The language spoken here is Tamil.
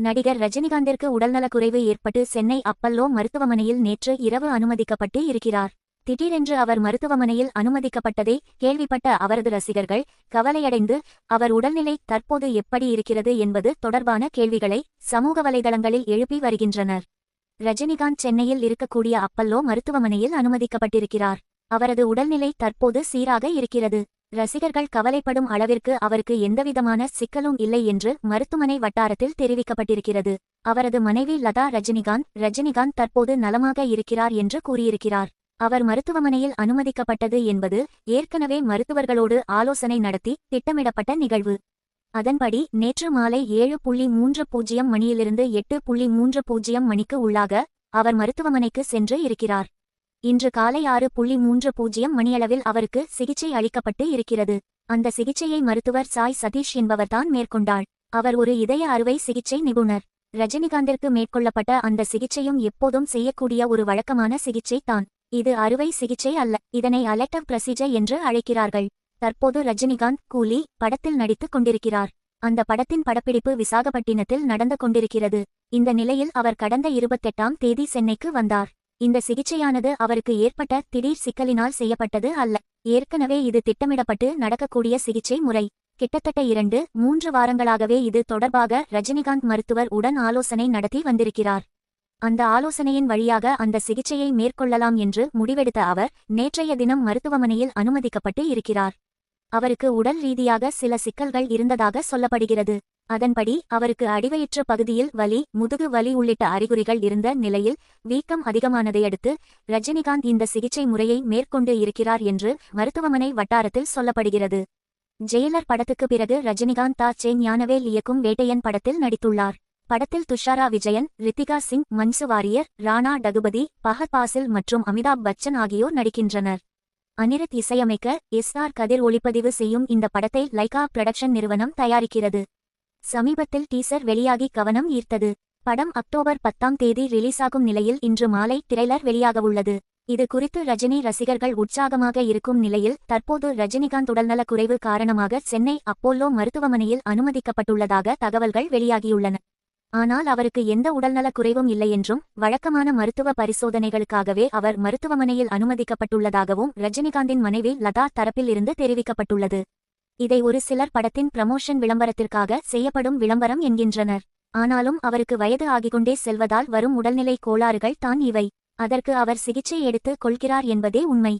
நடிகர் ரஜினிகாந்திற்கு உடல்நலக்குறைவு ஏற்பட்டு சென்னை அப்பல்லோ மருத்துவமனையில் நேற்று இரவு அனுமதிக்கப்பட்டு இருக்கிறார். திடீரென்று அவர் மருத்துவமனையில் அனுமதிக்கப்பட்டதை கேள்விப்பட்ட அவரது ரசிகர்கள் கவலையடைந்து அவர் உடல்நிலை தற்போது எப்படி இருக்கிறது என்பது தொடர்பான கேள்விகளை சமூக வலைதளங்களில் எழுப்பி வருகின்றனர். ரஜினிகாந்த் சென்னையில் இருக்கக்கூடிய அப்பல்லோ மருத்துவமனையில் அனுமதிக்கப்பட்டிருக்கிறார். அவரது உடல்நிலை தற்போது சீராக இருக்கிறது. ரசிகர்கள் கவலைப்படும் அளவிற்கு அவருக்கு எந்தவிதமான சிக்கலும் இல்லை என்று மருத்துவமனை வட்டாரத்தில் தெரிவிக்கப்பட்டிருக்கிறது. அவரது மனைவி லதா ரஜினிகாந்த் ரஜினிகாந்த் தற்போது நலமாக இருக்கிறார் என்று கூறியிருக்கிறார். அவர் மருத்துவமனையில் அனுமதிக்கப்பட்டது என்பது ஏற்கனவே மருத்துவர்களோடு ஆலோசனை நடத்தி திட்டமிடப்பட்ட நிகழ்வு. அதன்படி நேற்று மாலை ஏழு புள்ளி மூன்று பூஜ்ஜியம் மணியிலிருந்து எட்டு புள்ளி மூன்று பூஜ்ஜியம் மணிக்கு உள்ளாக அவர் மருத்துவமனைக்கு சென்று இருக்கிறார். இன்று காலை ஆறு புள்ளி மூன்று பூஜ்ஜியம் மணியளவில் அவருக்கு சிகிச்சை அளிக்கப்பட்டு இருக்கிறது. அந்த சிகிச்சையை மருத்துவர் சாய் சதீஷ் என்பவர்தான் மேற்கொண்டாள் அவர் ஒரு இதய அறுவை சிகிச்சை நிபுணர். ரஜினிகாந்திற்கு மேற்கொள்ளப்பட்ட அந்த சிகிச்சையும் எப்போதும் செய்யக்கூடிய ஒரு வழக்கமான சிகிச்சை தான். இது அறுவை சிகிச்சை அல்ல இதனை அலெக்டவ் ப்ரொசீஜர் என்று அழைக்கிறார்கள். தற்போது ரஜினிகாந்த் கூலி படத்தில் நடித்துக் கொண்டிருக்கிறார். அந்த படத்தின் படப்பிடிப்பு விசாகப்பட்டினத்தில் நடந்து கொண்டிருக்கிறது. இந்த நிலையில் அவர் கடந்த இருபத்தெட்டாம் தேதி சென்னைக்கு வந்தார். இந்த சிகிச்சையானது அவருக்கு ஏற்பட்ட திடீர் சிக்கலினால் செய்யப்பட்டது அல்ல. ஏற்கனவே இது திட்டமிடப்பட்டு நடக்கக்கூடிய சிகிச்சை முறை. கிட்டத்தட்ட இரண்டு மூன்று வாரங்களாகவே இது தொடர்பாக ரஜினிகாந்த் மருத்துவர் உடன் ஆலோசனை நடத்தி வந்திருக்கிறார். அந்த ஆலோசனையின் வழியாக அந்த சிகிச்சையை மேற்கொள்ளலாம் என்று முடிவெடுத்த அவர் நேற்றைய தினம் மருத்துவமனையில் அனுமதிக்கப்பட்டு இருக்கிறார். அவருக்கு உடல் ரீதியாக சில சிக்கல்கள் இருந்ததாக சொல்லப்படுகிறது. அதன்படி அவருக்கு அடிவயிற்று பகுதியில் வலி முதுகு வலி உள்ளிட்ட அறிகுறிகள் இருந்த நிலையில் வீக்கம் அதிகமானதையடுத்து ரஜினிகாந்த் இந்த சிகிச்சை முறையை மேற்கொண்டு இருக்கிறார் என்று மருத்துவமனை வட்டாரத்தில் சொல்லப்படுகிறது. ஜெயிலர் படத்துக்கு பிறகு ரஜினிகாந்த் தா. சே. ஞானவேல் இயக்கும் வேட்டையன் படத்தில் நடித்துள்ளார். படத்தில் துஷாரா விஜயன் ரித்திகா சிங் மன்சு வாரியர் ராணா டகுபதி பஹத் பாசில் மற்றும் அமிதாப் பச்சன் ஆகியோர் நடிக்கின்றனர். அனிருத் இசையமைக்க எஸ் ஆர் கதிர் ஒளிப்பதிவு செய்யும் இந்த படத்தை லைகா புரொடக்ஷன் நிறுவனம் தயாரிக்கிறது. சமீபத்தில் டீசர் வெளியாகி கவனம் ஈர்த்தது. படம் அக்டோபர் பத்தாம் தேதி ரிலீஸாகும் நிலையில் இன்று மாலை திரைலர் வெளியாகவுள்ளது. இது குறித்து ரஜினி ரசிகர்கள் உற்சாகமாக இருக்கும் நிலையில் தற்போது ரஜினிகாந்த் உடல்நலக் குறைவு காரணமாக சென்னை அப்போலோ மருத்துவமனையில் அனுமதிக்கப்பட்டுள்ளதாக தகவல்கள் வெளியாகியுள்ளன. ஆனால் அவருக்கு எந்த உடல்நலக் குறைவும் இல்லையென்றும் வழக்கமான மருத்துவ பரிசோதனைகளுக்காகவே அவர் மருத்துவமனையில் அனுமதிக்கப்பட்டுள்ளதாகவும் ரஜினிகாந்தின் மனைவி லதா தரப்பில் இருந்து தெரிவிக்கப்பட்டுள்ளது. இதை ஒரு சிலர் படத்தின் பிரமோஷன் விளம்பரத்திற்காக செய்யப்படும் விளம்பரம் என்கின்றனர். ஆனாலும் அவருக்கு வயது ஆகிக்கொண்டே செல்வதால் வரும் உடல்நிலை கோளாறுகள் தான் இவை. அதற்கு அவர் சிகிச்சை எடுத்து கொள்கிறார் என்பதே உண்மை.